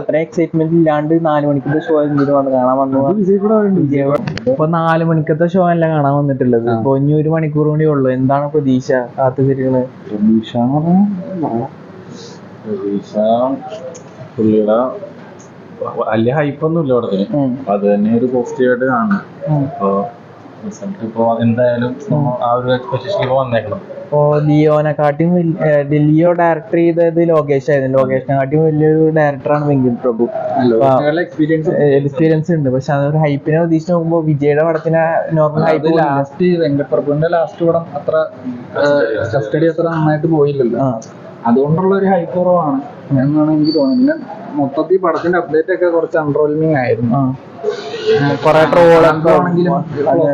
അത്ര എക്സൈറ്റ്മെന്റ് ഇല്ലാണ്ട് നാല് മണിക്കത്തെ ഷോ എന്തിനു വന്ന് കാണാൻ വന്നു ഇപ്പൊ നാല് മണിക്കത്തെ ഷോ അല്ല കാണാൻ വന്നിട്ടുള്ളത്. ഇപ്പൊ ഇനി ഒരു മണിക്കൂർ കൂടി ഉള്ളു. എന്താണ് പ്രതീക്ഷ? കാത്തുതിരിക്കണത് പ്രതീക്ഷ പ്രതീക്ഷ പുള്ളിയുടെ വലിയ ഹൈപ്പൊന്നും ഇല്ല പടത്തിന് അത് തന്നെ ഒരു പോസിറ്റീവായിട്ട് ഉം. അപ്പൊ റിസൾട്ട് ഇപ്പൊ എന്തായാലും ആ ഒരു എക്സ്പെക്ടേഷൻ ഇപ്പൊ വന്നേക്കണം. ഇപ്പൊ ലിയോനെക്കാട്ടിയും കാട്ടിയും ലിയോ ഡയറക്ടർ ചെയ്തത് ലോകേഷ് ആയിരുന്നു. ലോകേഷിനെക്കാട്ടിയും വലിയൊരു ഡയറക്ടറാണ് വെങ്കിൽ പ്രഭു. എക്സ്പീരിയൻസ് ഉണ്ട്. പക്ഷെ അതൊരു ഹൈപ്പിനെ പ്രതീക്ഷിച്ച് നോക്കുമ്പോൾ വിജയുടെ പടത്തിന് നോർമൽ ഹൈപ്പ് ലാസ്റ്റ് വെങ്കപ്രഭുവിന്റെ ലാസ്റ്റ് പടം അത്ര കസ്റ്റഡി അത്ര നന്നായിട്ട് പോയില്ലല്ലോ. അതുകൊണ്ടുള്ള ഒരു ഹൈപ്പ് കുറവാണ് എന്നാണ് എനിക്ക് തോന്നുന്നത്. പിന്നെ മൊത്തത്തിൽ പടത്തിന്റെ അപ്ഡേറ്റ് ഒക്കെ കുറച്ച് അൺറോൾമിങ് ആയിരുന്നു. കൊറേ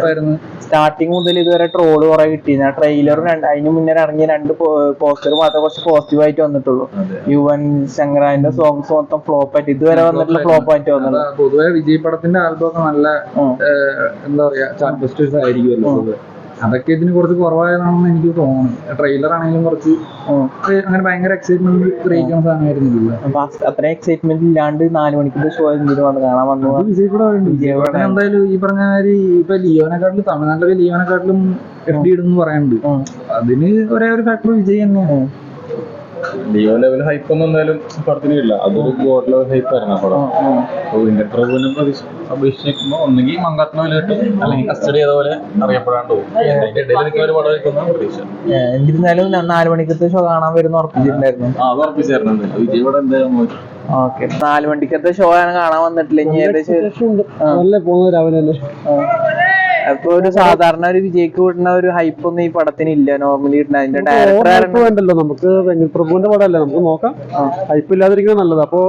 ആയിരുന്നു സ്റ്റാർട്ടിങ് മുതൽ ഇതുവരെ ട്രോൾ കുറെ കിട്ടിയിരുന്നു ആ ട്രെയിലർ രണ്ട് അതിന് മുന്നേ ഇറങ്ങിയ രണ്ട് പോസ്റ്റർ മാത്രമേ കുറച്ച് പോസിറ്റീവ് ആയിട്ട് വന്നിട്ടുള്ളൂ. യുവൻ ശങ്കറാന്റെ സോങ്സ് മൊത്തം ഫ്ലോപ്പ് ആയിട്ട് ഇതുവരെ വന്നിട്ടുള്ള ഫ്ലോപ്പ് ആയിട്ട് വന്നത്. പൊതുവെ വിജയ് പടത്തിന്റെ ആൽബം ഒക്കെ നല്ല എന്താ പറയാ ആയിരിക്കുമല്ലോ അതൊക്കെ ഇതിന് കുറച്ച് കുറവായതാണെന്ന് എനിക്ക് തോന്നുന്നു. ട്രെയിലർ ആണെങ്കിലും കുറച്ച് അങ്ങനെ ഭയങ്കര എക്സൈറ്റ്മെന്റ് ക്രിയേറ്റ് സാധനമായിരുന്നില്ല അത്ര എക്സൈറ്റ്മെന്റ് ഇല്ലാണ്ട് നാല് മണിക്കത്തെ ഷോ എന്തിനും കാണാൻ വന്നു വിജയ് വിജയ് എന്തായാലും ഈ പറഞ്ഞ മാതിരി ഇപ്പൊ ലിയോനെക്കാട്ടിലും തമിഴ്നാട്ടിലെ ലിയോനെക്കാട്ടിലും എഫ് ഡി ഇടുന്നു പറയുന്നുണ്ട്. ഉം. അതിന് ഒരേ ഒരു ഫാക്ടർ വിജയ് തന്നെയാണ്. ലിയോ ലെവൽ ഹൈപ്പ് ഒന്നും എന്തായാലും പടത്തിന് ഇല്ല അതൊരു ഗോഡ് ലെവൽ ഹൈപ്പ് ആയിരുന്നു ആ പടം. അപ്പൊ. അപ്പോൾ ഇന്ത്യൻ പ്രഭുവിനെ അപേക്ഷിക്കുമ്പോൾ ഒന്നുകിൽ മങ്കാത്മ വില കിട്ടും അല്ലെങ്കിൽ കസ്റ്റഡി അതുപോലെ അറിയപ്പെടാണ്ട് പോകും. അതിന്റെ ഇടയിൽ നിൽക്കുന്ന ഒരു പടം ആയിരിക്കുന്ന പ്രതീക്ഷ. ഏ, എന്നിരുന്നാലും ന- നാല് മണിക്കത്തെ ഷോ കാണാൻ വരുന്ന ഉറപ്പിച്ചിട്ടുണ്ടായിരുന്നു. ആ അത് ഉറപ്പിച്ചായിരുന്നു വിജയ് പടം എന്തായാലും ഓക്കെ നാല് മണിക്കത്തെ ഷോ ആണ് കാണാൻ വന്നിട്ടില്ല ഇനി ഏകദേശം നല്ല പോകുന്ന രാവിലെ അപ്പൊ ഒരു സാധാരണ ഒരു വിജയ്ക്ക് വിടുന്ന ഒരു ഹൈപ്പ് ഒന്നും ഈ പടത്തിന് ഇല്ല നോർമലി ഇടുന്ന. അതിന്റെ ഡയറക്ടർ വേണ്ടല്ലോ നമുക്ക് വെങ്കൽ പ്രഭുവിന്റെ പടമല്ലേ? നമുക്ക് നോക്കാം. ഹൈപ്പ് ഇല്ലാതിരിക്കുന്നത് നല്ലത്. അപ്പോ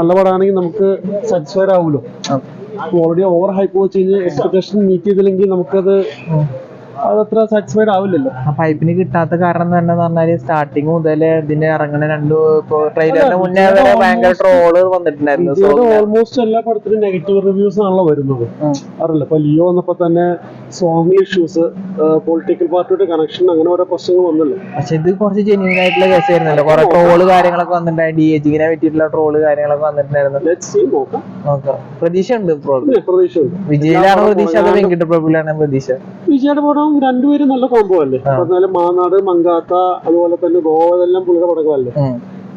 നല്ല പടമാണെങ്കിൽ നമുക്ക് സാറ്റിസ്ഫൈഡ് ആവുമല്ലോ. ഓൾറെഡി ഓവർ ഹൈപ്പ് വെച്ച് കഴിഞ്ഞാൽ എക്സ്പെക്ടേഷൻ മീറ്റ് ചെയ്തില്ലെങ്കിൽ നമുക്കത് അതത്ര സാറ്റിസ്ഫൈഡ് ആവില്ലല്ലോ. ആ പൈപ്പിന് കിട്ടാത്ത കാരണം തന്നെ പറഞ്ഞാൽ സ്റ്റാർട്ടിങ് മുതൽ ഇതിന്റെ ഇറങ്ങുന്ന രണ്ടു ഇപ്പൊ ട്രെയിലറിന് മുന്നേ വരെ ഭയങ്കര ട്രോൾ വന്നിട്ടുണ്ടായിരുന്നു. ഓൾമോസ്റ്റ് എല്ലാ പടത്തിലും നെഗറ്റീവ് റിവ്യൂസ് ആണല്ലോ വരുന്നത്. അറിയില്ല ഇപ്പൊ ലിയോ വന്നപ്പോ തന്നെ സോങ് ഇഷ്യൂസ് പൊളിറ്റിക്കൽ പാർട്ടിയുടെ കണക്ഷൻ അങ്ങനെ ഓരോ പ്രശ്നങ്ങൾ വന്നല്ലോ. പക്ഷെ ഇത് കുറച്ച് ജെന്യൂൻ ആയിട്ടുള്ള കേസ് ആയിരുന്നല്ലോ. കുറെ ട്രോൾ കാര്യങ്ങളൊക്കെ വന്നിട്ടുണ്ടായി. ഡി എച്ചിങ്ങിനെ പറ്റിയിട്ടുള്ള ട്രോൾ കാര്യങ്ങളൊക്കെ വന്നിട്ടുണ്ടായിരുന്നു. നോക്കാം. പ്രതീക്ഷ ഉണ്ട് പ്രതീക്ഷ ഉണ്ട് വിജയിലാണ് പ്രതീക്ഷ അത് വെങ്കിട്ട പ്രഭുലാണ് പ്രതീക്ഷ? വിജയുടെ പടം രണ്ടുപേരും നല്ല കോംബോ അല്ലേ? പറഞ്ഞാൽ മാനാട് മങ്കാത്ത അതുപോലെ തന്നെ ഗോവ ഇതെല്ലാം പുള്ളിയുടെ പടങ്ങളല്ലേ?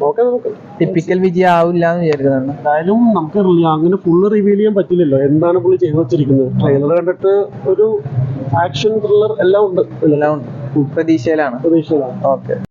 നോക്കാം നമുക്ക് ടിപ്പിക്കൽ വിജയം ആവില്ല എന്ന് വിചാരിക്കുന്നതാണ്. എന്തായാലും നമുക്ക് അങ്ങനെ ഫുള്ള് റിവീൽ ചെയ്യാൻ പറ്റില്ലല്ലോ. എന്താണ് പുള്ളി ചെയ്തു വെച്ചിരിക്കുന്നത്? ട്രെയിലർ കണ്ടിട്ട് ഒരു ആക്ഷൻ ത്രില്ലർ എല്ലാം ഉണ്ട്. എല്ലാം ഉണ്ട്. പ്രതീക്ഷയിലാണ്. പ്രതീക്ഷയിലാണ്. ഓക്കെ